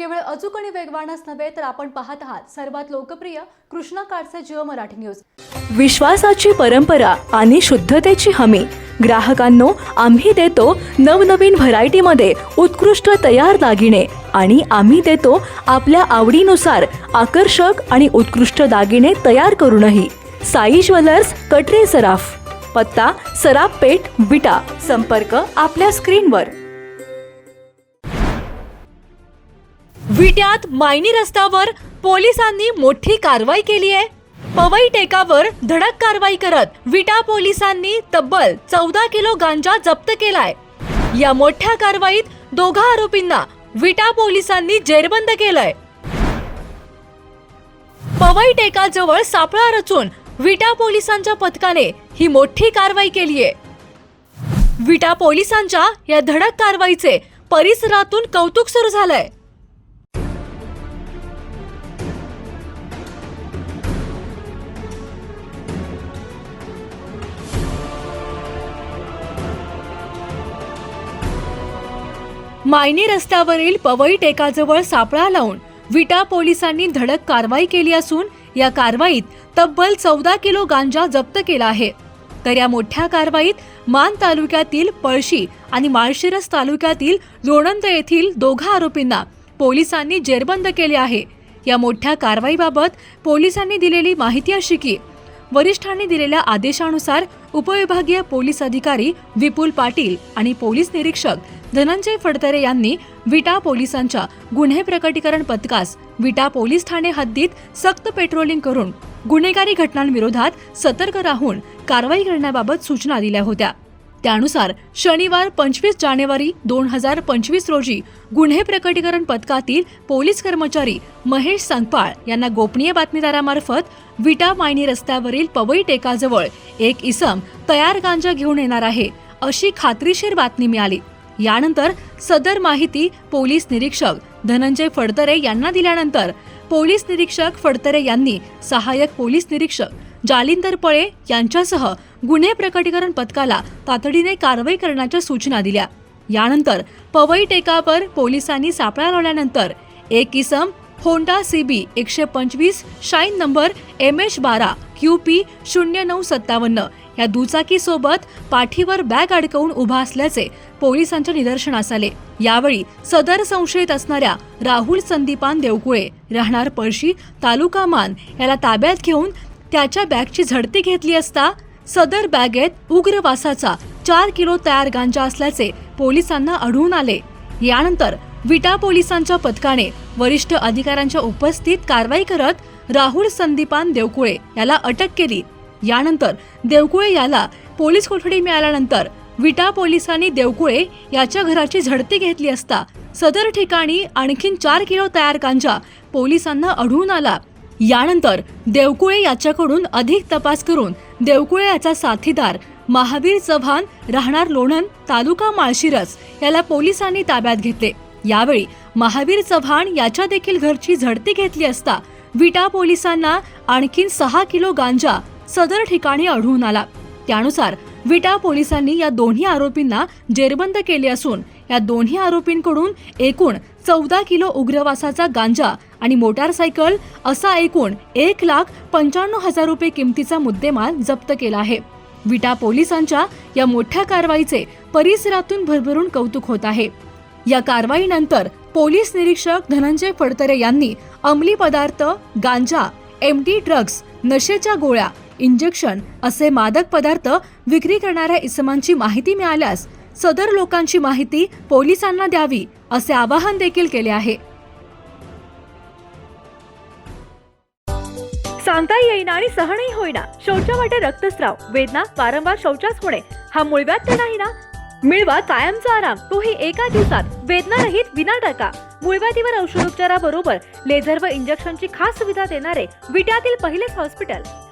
केवळ अचूक आणि वेगवानच नव्हे तर आपण पाहत आहात सर्वात लोकप्रिय कृष्णा काडचे जिओ मराठी न्यूज. विश्वासाची परंपरा आणि शुद्धतेची हमी. ग्राहकांनो आम्ही देतो नवनवीन व्हरायटीमध्ये उत्कृष्ट तयार दागिने आणि आम्ही देतो आपल्या आवडीनुसार आकर्षक आणि उत्कृष्ट दागिने तयार करूनही. साई ज्वेलर्स कटरे सराफ. पत्ता सराफ पेठ विटा. संपर्क आपल्या स्क्रीनवर. विट्यात मायनी रस्त्यावर पोलिसांनी मोठी कारवाई केली आहे. पवई टेकावर धडक कारवाई करत विटा पोलिसांनी तब्बल चौदा किलो गांजा जप्त केलाय. या मोठ्या कारवाईत दोघा आरोपींना विटा पोलिसांनी जेरबंद केलंय. पवई टेकाजवळ सापळा रचून विटा पोलिसांच्या पथकाने ही मोठी कारवाई केली आहे. विटा पोलिसांच्या या धडक कारवाईचे परिसरातून कौतुक सुरू झालंय. मायनी रस्त्यावरील पवई टेकाजवळ सापळा लावून विटा पोलिसांनी धडक कारवाई केली असून या कारवाईत तब्बल चौदा किलो गांजा जप्त केला आहे. तर या मोठ्या कारवाईत मान तालुक्यातील पळशी आणि माळशिरस तालुक्यातील लोणंद येथील दोघा आरोपींना पोलिसांनी जेरबंद केले आहे. या मोठ्या कारवाईबाबत पोलिसांनी दिलेली माहिती अशी की वरिष्ठांनी दिलेल्या आदेशानुसार उपविभागीय पोलीस अधिकारी विपुल पाटील आणि पोलीस निरीक्षक धनंजय फडतरे यांनी विटा पोलिसांच्या गुन्हे प्रकटीकरण पथकास विटा पोलीस ठाणे हद्दीत सक्त पेट्रोलिंग करून गुन्हेगारी घटनांविरोधात सतर्क राहून कारवाई करण्याबाबत सूचना दिल्या होत्या. त्यानुसार शनिवार पंचवीस जानेवारी दोन हजार पंचवीस रोजी गुन्हे प्रकटीकरण पथकातील पोलीस कर्मचारी महेश संगपाळ यांना गोपनीय बातमीदारामार्फत विटा मायनी रस्त्यावरील पवई टेकाजवळ एक इसम तयार गांजा घेऊन येणार आहे अशी खात्रीशीर बातमी मिळाली. यानंतर सदर माहिती पोलीस निरीक्षक धनंजय फडतरे यांना दिल्यानंतर पोलीस निरीक्षक फडतरे यांनी सहाय्यक पोलीस निरीक्षक जालिंदर पळे यांच्यासह गुन्हे प्रकटीकरण पथकाला तातडीने कारवाई करण्याच्या सूचना दिल्या. यानंतर पवई टेकावर पोलिसांनी सापळा लावल्यानंतर एक इसम होंडा सीबी एकशे पंचवीस शाईन नंबर एम एच बारा क्यू पी शून्य नऊ सत्तावन्न या दुचाकीसोबत पाठीवर बॅग अडकवून उभा असल्याचे पोलिसांच्या निदर्शनास आले. यावेळी सदर संशयित असणाऱ्या राहुल संदीपान देवकुळे राहणार पळशी तालुका मान याला ताब्यात घेऊन त्याच्या बॅगची झडती घेतली असता सदर बॅगेत उग्र वासाचा चार किलो तयार गांजा असल्याचे पोलिसांना आढळून आले. यानंतर विटा पोलिसांच्या पथकाने वरिष्ठ अधिकाऱ्यांच्या उपस्थित कारवाई करत राहुल संदीपान देवकुळे याला अटक केली. यानंतर देवकुळे याला पोलीस कोठडी मिळाल्यानंतर विटा पोलिसांनी देवकुळे याच्या घराची झडती घेतली असता सदर ठिकाणी आणखीन चार किलो तयार गांजा पोलिसांना आढळून आला. यानंतर देवकुळे याच्याकडून अधिक तपास करून देवकुळे याचा साथीदार महावीर चव्हाण राहणार लोणंद तालुका माळशिरस याला पोलिसांनी ताब्यात घेतले. यावेळी महावीर चव्हाण याच्या देखील घरची झडती घेतली असता विटा पोलिसांना आणखीन सहा किलो गांजा सदर ठिकाणी आढळून आला. त्यानुसार विटा पोलिसांनी या दोन्ही आरोपींना जेरबंद केले असून या दोन्ही आरोपींकडून एकूण चौदा किलो उग्रवासाचा गांजा आणि मोटारसायकल असा एकूण एक लाख पंच्याण्णव हजार रुपये किमतीचा मुद्देमाल जप्त केला आहे. विटा पोलिसांच्या या मोठ्या कारवाईचे परिसरातून भरभरून कौतुक होत आहे. या कारवाईनंतर पोलीस निरीक्षक धनंजय फडतरे यांनी अंमली पदार्थ गांजा एम डी ड्रग्ज नशेच्या गोळ्या इंजेक्शन असे मादक पदार्थ विक्री करणाऱ्या इसमांची माहिती मिळाल्यास सदर लोकांची माहिती पोलिसांना द्यावी असे आवाहन देखील केले आहे. सांगता येईना आणि सहनही होईना. शौचा वाटे रक्तस्राव. वेदना वारंवार शौचास होणे. हा मुळव्यात तर नाही ना? मिळवा कायमचा आराम. तोही एका दिवसात. वेदना रहित विना टाका मुळव्यातीवर औषधोपचाराबरोबर लेझर व इंजेक्शनची खास सुविधा देणारे विट्यातील पहिलेच हॉस्पिटल.